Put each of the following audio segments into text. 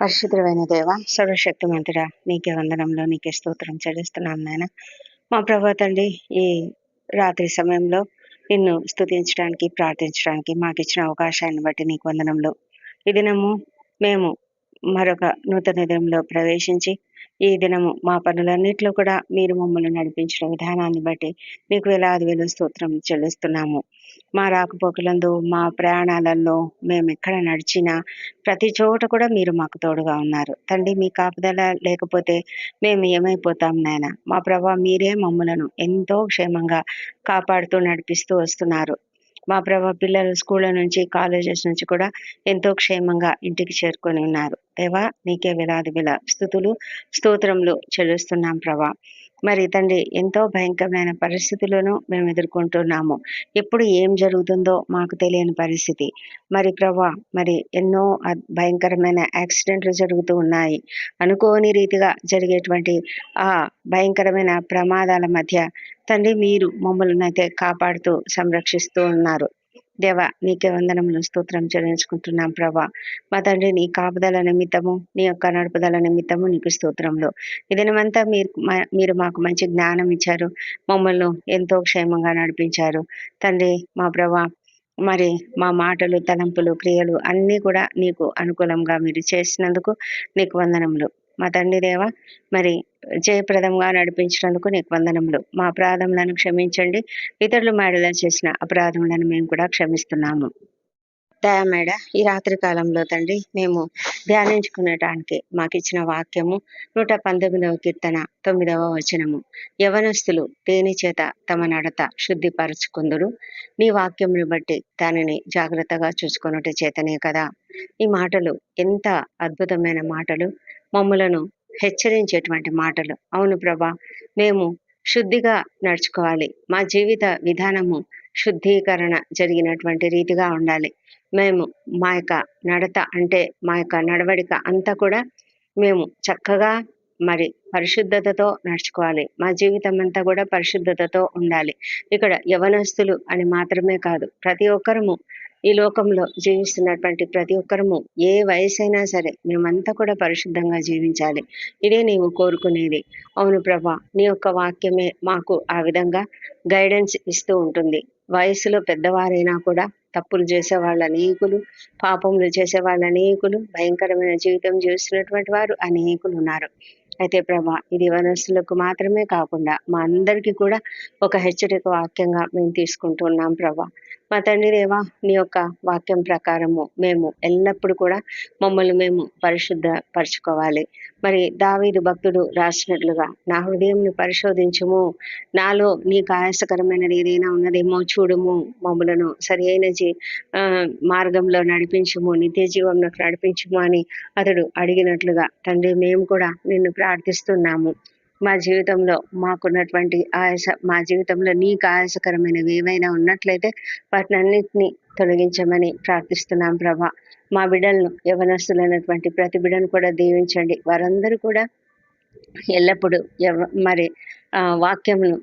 పరిశుద్ధమైన దేవ సర్వశక్తిమంతుడా నీకే వందనంలో నీకే స్తోత్రం చెల్లిస్తున్నాం నాయన. మా ప్రభా తండ్రి ఈ రాత్రి సమయంలో నిన్ను స్తుతించడానికి ప్రార్థించడానికి మాకు ఇచ్చిన అవకాశాన్ని బట్టి నీకు వందనంలో. ఈ దినము మేము మరొక నూతన దినంలో ప్రవేశించి ఈ దినము మా పనులన్నింటిలో కూడా మీరు మమ్మల్ని నడిపించిన విధానాన్ని బట్టి మీకు వేలాది వేలు స్తోత్రం చెల్లిస్తున్నాము. మా రాకపోకలందు మా ప్రయాణాలలో మేము ఎక్కడ నడిచినా ప్రతి చోట కూడా మీరు మాకు తోడుగా ఉన్నారు. తండ్రి మీ కాపుదల లేకపోతే మేము ఏమైపోతాం నాయన? మా ప్రభా మీరే మమ్మలను ఎంతో క్షేమంగా కాపాడుతూ నడిపిస్తూ వస్తున్నారు. మా ప్రభా పిల్లలు స్కూళ్ళ నుంచి కాలేజెస్ నుంచి కూడా ఎంతో క్షేమంగా ఇంటికి చేరుకొని ఉన్నారు. దేవా నీకే విలాది విల స్థుతులు స్తోత్రములు చెల్లిస్తున్నాం ప్రభా. మరి తండ్రి ఎంతో భయంకరమైన పరిస్థితులను మేము ఎదుర్కొంటున్నాము. ఎప్పుడు ఏం జరుగుతుందో మాకు తెలియని పరిస్థితి. మరి ప్రభా మరి ఎన్నో భయంకరమైన యాక్సిడెంట్లు జరుగుతూ ఉన్నాయి. అనుకోని రీతిగా జరిగేటువంటి ఆ భయంకరమైన ప్రమాదాల మధ్య తండ్రి మీరు మమ్మల్ని అయితే కాపాడుతూ సంరక్షిస్తూ ఉన్నారు. దేవ నీకే వందనములు స్తోత్రం చెల్లించుకుంటున్నాం ప్రభా. మా తండ్రి నీ కాపుదల నిమిత్తము నీ యొక్క నడుపుదల నిమిత్తము నీకు స్తోత్రంలో ఇదనమంతా మీరు మీరు మాకు మంచి జ్ఞానం ఇచ్చారు మమ్మల్ని ఎంతో క్షేమంగా నడిపించారు. తండ్రి మా ప్రభా మరి మా మాటలు తలంపులు క్రియలు అన్నీ కూడా నీకు అనుకూలంగా మీరు చేసినందుకు నీకు వందనములు. మా తండ్రి దేవ. మరి జయప్రదంగా నడిపించినందుకు నీకు వందనములు. మా అపరాధములను క్షమించండి. ఇతరులు మేడలో చేసిన అపరాధములను మేము కూడా క్షమిస్తున్నాము. దయామేడ ఈ రాత్రి కాలంలో తండ్రి మేము ధ్యానించుకునేటానికి మాకు ఇచ్చిన వాక్యము నూట పంతొమ్మిదవ కీర్తన తొమ్మిదవ వచనము. యవనస్తులు దేని చేత తమ నడత శుద్ధిపరచుకుందురు? నీ వాక్యమును బట్టి దానిని జాగ్రత్తగా చూసుకున్నట్టు చేతనే కదా. ఈ మాటలు ఎంత అద్భుతమైన మాటలు. మమ్ములను హెచ్చరించేటువంటి మాటలు. అవును ప్రభా మేము శుద్ధిగా నడుచుకోవాలి. మా జీవిత విధానము శుద్ధీకరణ జరిగినటువంటి రీతిగా ఉండాలి. మేము మా యొక్క నడత అంటే మా యొక్క నడవడిక అంతా కూడా మేము చక్కగా మరి పరిశుద్ధతతో నడుచుకోవాలి. మా జీవితం అంతా కూడా పరిశుద్ధతతో ఉండాలి. ఇక్కడ యవనస్తులు అని మాత్రమే కాదు ప్రతి ఒక్కరము ఈ లోకంలో జీవిస్తున్నటువంటి ప్రతి ఒక్కరము ఏ వయసైనా సరే మేమంతా కూడా పరిశుద్ధంగా జీవించాలి. ఇదే నీవు కోరుకునేది. అవును ప్రభా నీ యొక్క వాక్యమే మాకు ఆ విధంగా గైడెన్స్ ఇస్తూ ఉంటుంది. వయసులో పెద్దవారైనా కూడా తప్పులు చేసే వాళ్ళ అనేకులు పాపములు చేసే వాళ్ళ అనేకులు భయంకరమైన జీవితం జీవిస్తున్నటువంటి వారు అనేకులు ఉన్నారు. అయితే ప్రభా ఇది వనస్సులకు మాత్రమే కాకుండా మా అందరికీ కూడా ఒక హెచ్చరిక వాక్యంగా మేము తీసుకుంటున్నాం ప్రభా. మా తండ్రి దేవా నీ యొక్క వాక్యం ప్రకారము మేము ఎల్లప్పుడూ కూడా మమ్మల్ని మేము పరిశుద్ధ పరచుకోవాలి మరి దావీదు భక్తుడు రాసినట్లుగా నా హృదయంని పరిశోధించుము. నాలో నీకు ఆయాసకరమైనది ఏదైనా ఉన్నదేమో చూడుము. మమ్మలను సరి అయిన జీ మార్గంలో నడిపించుము. నిత్య జీవంలోకి నడిపించుము అని అతడు అడిగినట్లుగా తండ్రి మేము కూడా నిన్ను ప్రార్థిస్తున్నాము. మా జీవితంలో మాకున్నటువంటి ఆయాస మా జీవితంలో నీకు ఆయాసకరమైనవి ఏవైనా ఉన్నట్లయితే వాటిని అన్నింటినీ తొలగించమని ప్రార్థిస్తున్నాం ప్రభా. మా బిడ్డలను యవనస్తులైనటువంటి ప్రతి బిడ్డను కూడా దీవించండి. వారందరూ కూడా ఎల్లప్పుడూ మరి వాక్యమును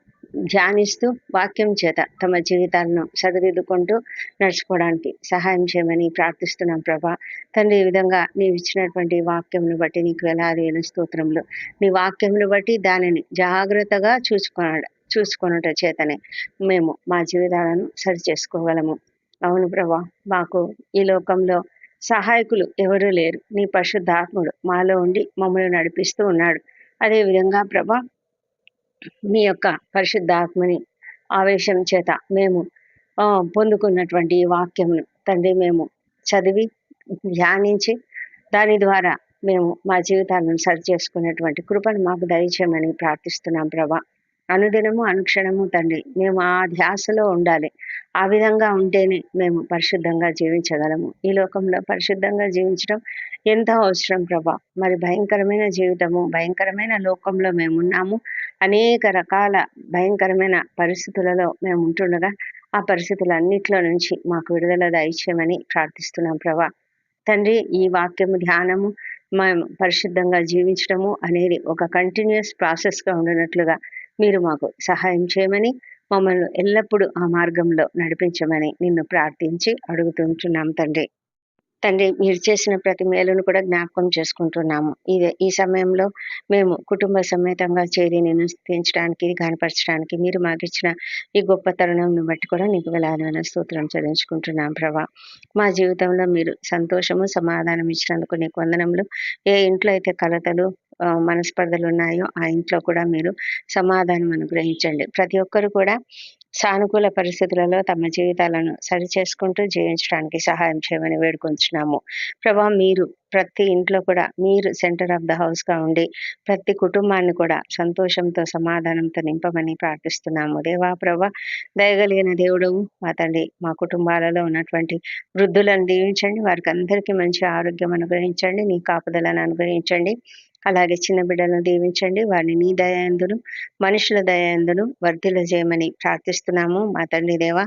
ధ్యానిస్తూ వాక్యం చేత తమ జీవితాలను సరిదిద్దుకుంటూ నడుచుకోవడానికి సహాయం చేయమని ప్రార్థిస్తున్నాం ప్రభా. తండ్రి ఈ విధంగా నీవు ఇచ్చినటువంటి వాక్యంను బట్టి నీకు వేలాది స్తోత్రంలో నీ వాక్యంను బట్టి దానిని జాగ్రత్తగా చూసుకున్నాడు చూసుకున్నట చేతనే మేము మా జీవితాలను సరి చేసుకోగలము అవును ప్రభా మాకు ఈ లోకంలో సహాయకులు ఎవరూ లేరు. నీ పరిశుద్ధాత్ముడు మాలో ఉండి మమ్మల్ని నడిపిస్తూ ఉన్నాడు. అదేవిధంగా ప్రభా మీ యొక్క పరిశుద్ధాత్మని ఆవేశం చేత మేము పొందుకున్నటువంటి ఈ వాక్యమును తండ్రి మేము చదివి ధ్యానించి దాని ద్వారా మేము మా జీవితాలను సరి చేసుకునేటువంటి కృపను మాకు దయచేయమని ప్రార్థిస్తున్నాం ప్రభా. అనుదినము అనుక్షణము తండ్రి. మేము ఆ ధ్యాసలో ఉండాలి. ఆ విధంగా ఉంటేనే మేము పరిశుద్ధంగా జీవించగలము. ఈ లోకంలో పరిశుద్ధంగా జీవించడం ఎంత అవసరం ప్రభా. మరి భయంకరమైన జీవితము భయంకరమైన లోకంలో మేము ఉన్నాము. అనేక రకాల భయంకరమైన పరిస్థితులలో మేము ఉంటుండగా ఆ పరిస్థితులన్నిట్లో నుంచి మాకు విడుదల దయచేయమని ప్రార్థిస్తున్నాం ప్రభా. తండ్రి ఈ వాక్యము ధ్యానము మేము పరిశుద్ధంగా జీవించడము అనేది ఒక కంటిన్యూస్ ప్రాసెస్గా ఉండనట్లుగా మీరు మాకు సహాయం చేయమని మమ్మల్ని ఎల్లప్పుడూ ఆ మార్గంలో నడిపించమని నిన్ను ప్రార్థించి అడుగుతుంటున్నాం తండ్రి. తండ్రి మీరు చేసిన ప్రతి మేలును కూడా జ్ఞాపకం చేసుకుంటున్నాము. ఇదే ఈ సమయంలో మేము కుటుంబ సమేతంగా చేరి నేను స్థితించడానికి కనపరచడానికి మీరు మాకు ఇచ్చిన ఈ గొప్ప తరుణంను బట్టి కూడా నీకు వెళ్ళాలని స్తోత్రం చెల్లించుకుంటున్నాం ప్రభా. మా జీవితంలో మీరు సంతోషము సమాధానం ఇచ్చినందుకు నీకు వందనములు. ఏ ఇంట్లో అయితే కలతలు మనస్పర్ధలు ఉన్నాయో ఆ ఇంట్లో కూడా మీరు సమాధానం అనుగ్రహించండి. ప్రతి ఒక్కరు కూడా సానుకూల పరిస్థితులలో తమ జీవితాలను సరిచేసుకుంటూ జీవించడానికి సహాయం చేయమని వేడుకొంచున్నాము. ప్రభా మీరు ప్రతి ఇంట్లో కూడా మీరు సెంటర్ ఆఫ్ ద హౌస్గా ఉండి ప్రతి కుటుంబాన్ని కూడా సంతోషంతో సమాధానంతో నింపమని ప్రార్థిస్తున్నాము. దేవా ప్రభా దయగలిగిన దేవుడు మా తండ్రి మా కుటుంబాలలో ఉన్నటువంటి వృద్ధులను దీవించండి. వారికి అందరికీ మంచి ఆరోగ్యం అనుగ్రహించండి. నీ కాపుదలను అనుగ్రహించండి. అలాగే చిన్న బిడ్డలను దీవించండి. వారిని నీ దయాందును మనుషుల దయాందును వర్ధిల చేయమని ప్రార్థిస్తున్నాము. మా తండ్రి దేవ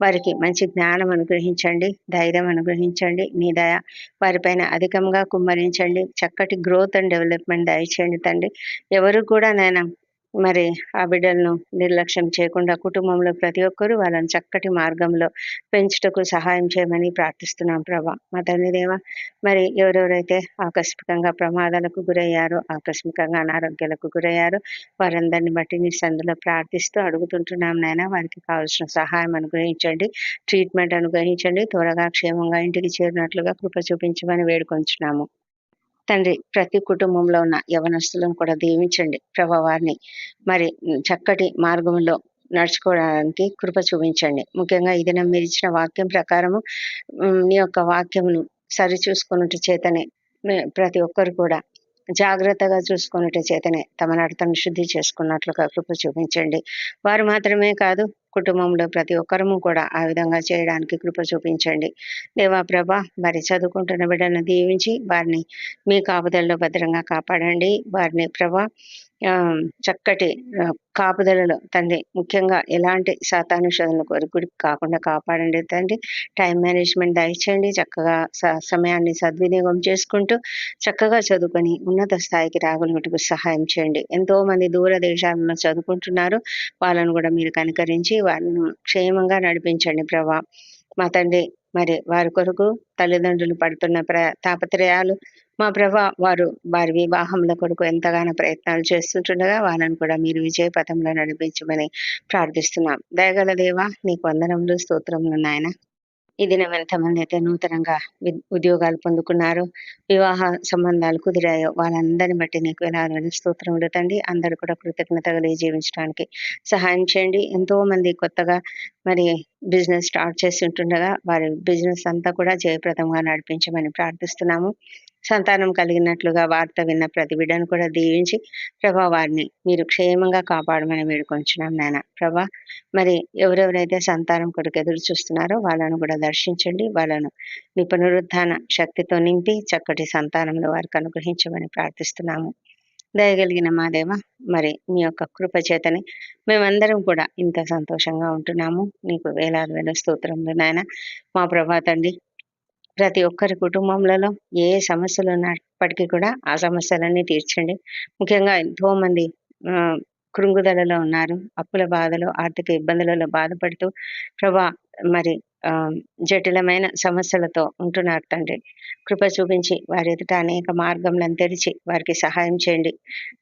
వారికి మంచి జ్ఞానం అనుగ్రహించండి ధైర్యం అనుగ్రహించండి. నీ దయ వారిపైన అధికంగా కుమ్మరించండి. చక్కటి గ్రోత్ అండ్ డెవలప్మెంట్ దయచేయండి తండ్రి. ఎవరు కూడా నేను మరి ఆ బిడ్డలను నిర్లక్ష్యం చేయకుండా కుటుంబంలో ప్రతి ఒక్కరూ వాళ్ళని చక్కటి మార్గంలో పెంచుటకు సహాయం చేయమని ప్రార్థిస్తున్నాం ప్రభా. మా తండ్రి దేవ మరి ఎవరెవరైతే ఆకస్మికంగా ప్రమాదాలకు గురయ్యారో ఆకస్మికంగా అనారోగ్యాలకు గురయ్యారో వారందరిని బట్టి నీ సందులో ప్రార్థిస్తూ అడుగుతుంటున్నాం నాయన. వారికి కావాల్సిన సహాయం అనుగ్రహించండి ట్రీట్మెంట్ అనుగ్రహించండి త్వరగా క్షేమంగా ఇంటికి చేరినట్లుగా కృప చూపించమని వేడుకొంచున్నాము. తండ్రి ప్రతి కుటుంబంలో ఉన్న యవనస్తులను కూడా దీవించండి. ప్రభా వారిని మరి చక్కటి మార్గంలో నడుచుకోవడానికి కృప చూపించండి. ముఖ్యంగా ఇది మీరు ఇచ్చిన వాక్యం ప్రకారము నీ యొక్క వాక్యమును సరిచూసుకున్నట్టు చేతనే ప్రతి ఒక్కరు కూడా జాగ్రత్తగా చూసుకున్నట్టు చేతనే తమ నడతను శుద్ధి చేసుకున్నట్లుగా కృప చూపించండి. వారు మాత్రమే కాదు కుటుంబంలో ప్రతి ఒక్కరము కూడా ఆ విధంగా చేయడానికి కృప చూపించండి. దేవా ప్రభ మరి చదువుకుంటున్న బిడ్డను దీవించి వారిని మీ కాపుదల్లో భద్రంగా కాపాడండి. వారిని ప్రభా చక్కటి కాపుదలలో తండ్రి. ముఖ్యంగా ఎలాంటి సాతాను శోధనల కొరకు కాకుండా కాపాడండి తండ్రి. టైం మేనేజ్మెంట్ దయచేయండి. చక్కగా స- సమయాన్ని సద్వినియోగం చేసుకుంటూ చక్కగా చదువుకొని ఉన్నత స్థాయికి రాగలుగుటకు సహాయం చేయండి. ఎంతో మంది దూర దేశాలలో చదువుకుంటున్నారు. వాళ్ళను కూడా మీరు కనికరించి వారిని క్షేమంగా నడిపించండి ప్రభా. మా తండ్రి మరి వారి కొరకు తల్లిదండ్రులు పడుతున్న ప్ర తాపత్రయాలు మా ప్రభా వారు వారి వివాహముల కొరకు ఎంతగానో ప్రయత్నాలు చేస్తుంటుండగా వాళ్ళని కూడా మీరు విజయ పథంలో నడిపించమని ప్రార్థిస్తున్నాం. దయగల దేవా నీకు వందనములు స్తోత్రములు నాయన. ఈ దినం ఎంతమంది అయితే నూతనంగా ఉద్యోగాలు పొందుకున్నారు వివాహ సంబంధాలు కుదిరాయో వాళ్ళందరిని బట్టి నీకు వేలాలని స్తోత్రం తండ్రి. అందరూ కూడా కృతజ్ఞతగా జీవించడానికి సహాయం చేయండి. ఎంతో మంది కొత్తగా మరి బిజినెస్ స్టార్ట్ చేసి ఉంటుండగా వారి బిజినెస్ అంతా కూడా జయప్రదంగా నడిపించమని ప్రార్థిస్తున్నాము. సంతానం కలిగినట్లుగా వార్త విన్న ప్రతి బిడ్డను కూడా దీవించి ప్రభా వారిని మీరు క్షేమంగా కాపాడమని వేడుకొంచున్నాం నాయన. ప్రభా మరి ఎవరెవరైతే సంతానం కొరకు ఎదురు చూస్తున్నారో వాళ్ళను కూడా దర్శించండి. వాళ్ళను మీ పునరుద్ధాన శక్తితో నింపి చక్కటి సంతానంలో వారికి అనుగ్రహించమని ప్రార్థిస్తున్నాము. దయగలిగిన మా దేవ మరి మీ యొక్క కృప చేతని మేమందరం కూడా ఇంత సంతోషంగా ఉంటున్నాము. నీకు వేలాది వేల స్తోత్రములు నాయన. మా ప్రభా తండ్రి ప్రతి ఒక్కరి కుటుంబంలో ఏ సమస్యలు ఉన్నప్పటికీ కూడా ఆ సమస్యలన్నీ తీర్చండి. ముఖ్యంగా ఎంతో మంది కృంగుదలలో ఉన్నారు. అప్పుల బాధలు ఆర్థిక ఇబ్బందులలో బాధపడుతూ ప్రభా మరి జటిలమైన సమస్యలతో ఉంటున్నారు తండ్రి. కృప చూపించి వారి ఎదుట అనేక మార్గంలను తెరిచి వారికి సహాయం చేయండి.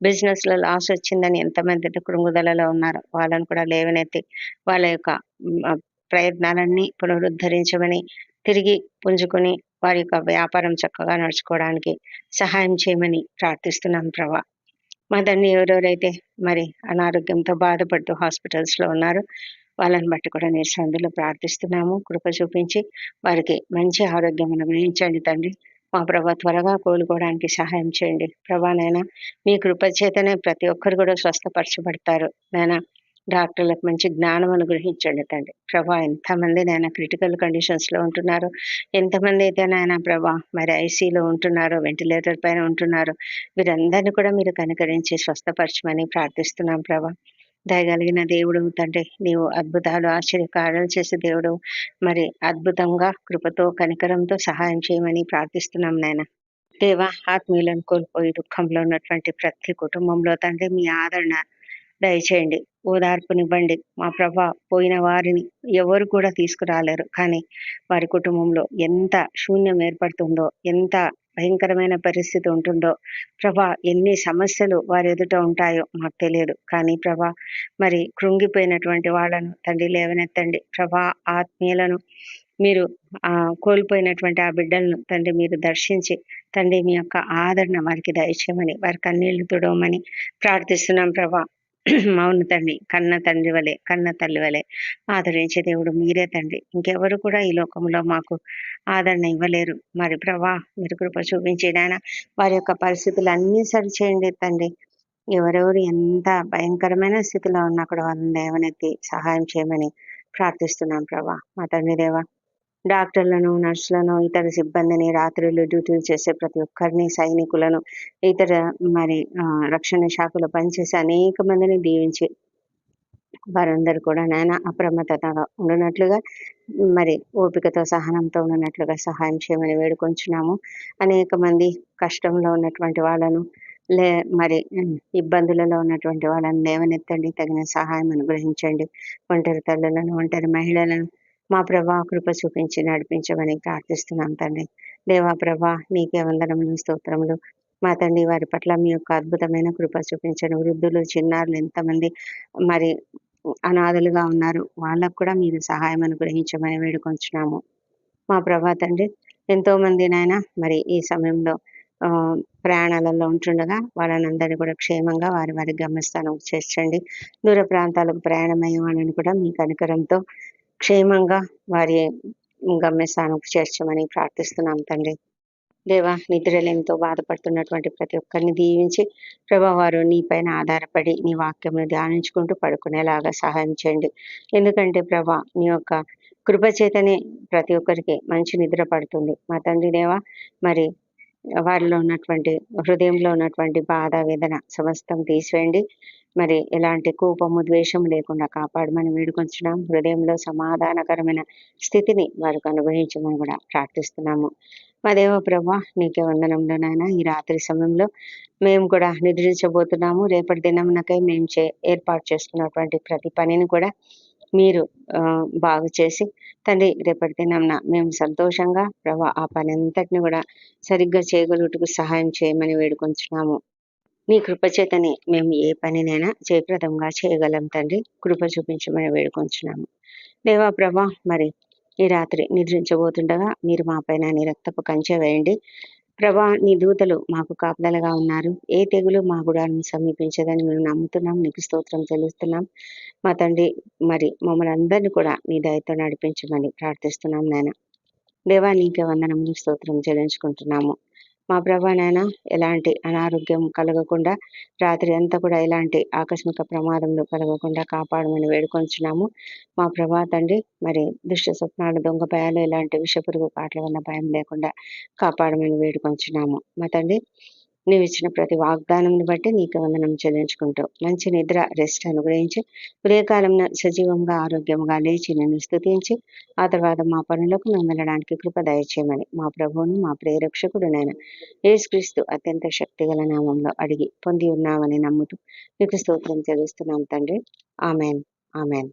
బిజినెస్లో లాస్ వచ్చిందని ఎంతమంది అయితే కృంగుదలలో ఉన్నారో వాళ్ళని కూడా లేవనెత్తి వాళ్ళ యొక్క ప్రయత్నాలన్నీ పునరుద్ధరించమని తిరిగి పుంజుకొని వారి యొక్క వ్యాపారం చక్కగా నడుచుకోవడానికి సహాయం చేయమని ప్రార్థిస్తున్నాం ప్రభా. మా దాన్ని ఎవరెవరైతే మరి అనారోగ్యంతో బాధపడుతూ హాస్పిటల్స్లో ఉన్నారో వాళ్ళని బట్టి కూడా నేను సందులో ప్రార్థిస్తున్నాము. కృప చూపించి వారికి మంచి ఆరోగ్యం అనుగ్రహించండి తండ్రి. మా ప్రభా త్వరగా కోలుకోవడానికి సహాయం చేయండి. ప్రభా నైనా మీ కృప చేతనే ప్రతి ఒక్కరు కూడా స్వస్థపరచబడతారు. నైనా డాక్టర్లకు మంచి జ్ఞానం అనుగ్రహించండి తండ్రి. ప్రభా ఎంతమంది నాయన క్రిటికల్ కండిషన్స్లో ఉంటున్నారు ఎంతమంది అయితే నాయన ప్రభా మరి ఐసీలో ఉంటున్నారో వెంటిలేటర్ పైన ఉంటున్నారో వీరందరినీ కూడా మీరు కనికరించి స్వస్థపరచమని ప్రార్థిస్తున్నాం ప్రభా. దయగలిగిన దేవుడు తండ్రి నీవు అద్భుతాలు ఆశ్చర్యకార్యాలు చేసే దేవుడు మరి అద్భుతంగా కృపతో కనికరంతో సహాయం చేయమని ప్రార్థిస్తున్నాం నాయన. దేవా ఆత్మీయులను కోల్పోయి దుఃఖంలో ఉన్నటువంటి ప్రతి కుటుంబంలో తండ్రి మీ ఆదరణ దయచేయండి. ఓదార్పునివ్వండి. మా ప్రభ పోయిన వారిని ఎవరు కూడా తీసుకురాలేరు. కానీ వారి కుటుంబంలో ఎంత శూన్యం ఏర్పడుతుందో ఎంత భయంకరమైన పరిస్థితి ఉంటుందో ప్రభా ఎన్ని సమస్యలు వారి ఎదుట ఉంటాయో మాకు తెలియదు. కానీ ప్రభా మరి కృంగిపోయినటువంటి వాళ్ళను తండ్రి లేవనెత్తండి. ప్రభా ఆత్మీయులను మీరు ఆ కోల్పోయినటువంటి ఆ బిడ్డలను తండ్రి మీరు దర్శించి తండ్రి మీ యొక్క ఆదరణ వారికి దయచేయమని వారి కన్నీళ్ళు తుడవమని ప్రార్థిస్తున్నాం ప్రభా. మౌన తండ్రి కన్న తండ్రి వలె కన్న తల్లి వలె ఆదరించే దేవుడు మీరే తండ్రి. ఇంకెవరు కూడా ఈ లోకంలో మాకు ఆదరణ ఇవ్వలేరు. మరి ప్రభా మీరు కృప చూపించేదైనా వారి యొక్క పరిస్థితులు అన్నీ సరిచేయండి తండ్రి. ఎవరెవరు ఎంత భయంకరమైన స్థితిలో ఉన్నా కూడా వాళ్ళని దేవనెత్తి సహాయం చేయమని ప్రార్థిస్తున్నాం ప్రభా. మా తండ్రి దేవా డాక్టర్లను నర్సులను ఇతర సిబ్బందిని రాత్రులు డ్యూటీలు చేసే ప్రతి ఒక్కరిని సైనికులను ఇతర మరి రక్షణ శాఖలో పనిచేసే అనేక మందిని దీవించి వారందరూ కూడా నాయన అప్రమత్తతగా ఉండనట్లుగా మరి ఓపికతో సహనంతో ఉన్నట్లుగా సహాయం చేయమని వేడుకొంచున్నాము. అనేక మంది కష్టంలో ఉన్నటువంటి వాళ్ళను లే మరి ఇబ్బందులలో ఉన్నటువంటి వాళ్ళని లేవనెత్తండి. తగిన సహాయం అనుగ్రహించండి. ఒంటరి తల్లులను ఒంటరి మహిళలను మా ప్రభా కృప చూపించి నడిపించమని ప్రార్థిస్తున్నాం తండ్రి. దేవా ప్రభా నీకే వందనములు స్తోత్రములు. మా తండ్రి వారి పట్ల మీ యొక్క అద్భుతమైన కృప చూపించను. వృద్ధులు చిన్నారులు ఎంతమంది మరి అనాథలుగా ఉన్నారు వాళ్ళకు కూడా మీరు సహాయం అనుగ్రహించమని వేడుకొంచున్నాము. మా ప్రభా తండ్రి ఎంతో మంది నాయన మరి ఈ సమయంలో ప్రయాణాలలో ఉంటుండగా వాళ్ళని అందరినీ కూడా క్షేమంగా వారి వారి గమ్యస్థానం చేర్చండి. దూర ప్రాంతాలకు ప్రయాణమయ్యే వాళ్ళని కూడా మీ కనికరంతో క్షేమంగా వారి గమ్యస్థానంకు చేర్చమని ప్రార్థిస్తున్నాం తండ్రి. దేవా నిద్రలేమితో బాధపడుతున్నటువంటి ప్రతి ఒక్కరిని దీవించి ప్రభా వారు నీ పైన ఆధారపడి నీ వాక్యంను ధ్యానించుకుంటూ పడుకునేలాగా సహాయం చేయండి. ఎందుకంటే ప్రభా నీ యొక్క కృపచేతనే ప్రతి ఒక్కరికి మంచి నిద్ర పడుతుంది. మా తండ్రి దేవా మరి వారిలో ఉన్నటువంటి హృదయంలో ఉన్నటువంటి బాధ వేదన సమస్తం తీసివేయండి. మరి ఎలాంటి కోపము ద్వేషం లేకుండా కాపాడమని వేడుకొంచడం హృదయంలో సమాధానకరమైన స్థితిని వారికి అనుభవించమని కూడా ప్రార్థిస్తున్నాము. మా దేవ ప్రభా నీకే వందనంలో నాయన. ఈ రాత్రి సమయంలో మేము కూడా నిద్రించబోతున్నాము. రేపటి దినంనకై మేము చే ఏర్పాటు చేసుకున్నటువంటి ప్రతి పనిని కూడా మీరు బాగు చేసి తండ్రి రేపటి దినంన మేము సంతోషంగా ప్రభా ఆ పని అంతటిని కూడా సరిగ్గా చేయగలుగుటకు సహాయం చేయమని వేడుకొంచున్నాము. మీ కృపచేతని మేము ఏ పనినైనా జయప్రదంగా చేయగలం తండ్రి. కృప చూపించమని వేడుకొంచున్నాము. దేవా ప్రభా మరి ఈ రాత్రి నిద్రించబోతుండగా మీరు మా పైన నీ రక్తపు కంచె వేయండి. ప్రభా నీ దూతలు మాకు కాపుదలగా ఉన్నారు. ఏ తెగులు మా గుడాలను సమీపించదని మేము నమ్ముతున్నాం. నీకు స్తోత్రం తెలుస్తున్నాం మా తండ్రి మరి మమ్మల్ని అందరినీ కూడా నీ దయతో నడిపించమని ప్రార్థిస్తున్నాం నాయన. దేవా నీకే వందనములు స్తోత్రం చెల్లించుకుంటున్నాము. మా ప్రభా నాయన ఎలాంటి అనారోగ్యం కలగకుండా రాత్రి అంతా కూడా ఎలాంటి ఆకస్మిక ప్రమాదంలో కలగకుండా కాపాడమని వేడుకొంచున్నాము. మా ప్రభా తండ్రి మరి దుష్ట స్వప్నాలు దొంగ భయాలు ఎలాంటి విషపురుగు పాటలు వల్ల భయం లేకుండా కాపాడమని వేడుకొంచున్నాము. మా తండ్రి నీవు ఇచ్చిన ప్రతి వాగ్దానం బట్టి నీకు వందనం చెల్లించుకుంటూ మంచి నిద్ర రెస్ట్ అనుగ్రహించి ఉదయకాలం సజీవంగా ఆరోగ్యంగా లేచి నిన్ను స్థుతించి ఆ తర్వాత మా పనులకు మేము వెళ్ళడానికి కృప దయచేయమని మా ప్రభువును మా ప్రేరక్షకుడు నేను యేసుక్రీస్తు అత్యంత శక్తిగల నామంలో అడిగి పొంది ఉన్నామని నమ్ముతూ మీకు స్తోత్రం తెలుస్తున్నాం తండ్రి. ఆమెన్. ఆమెన్.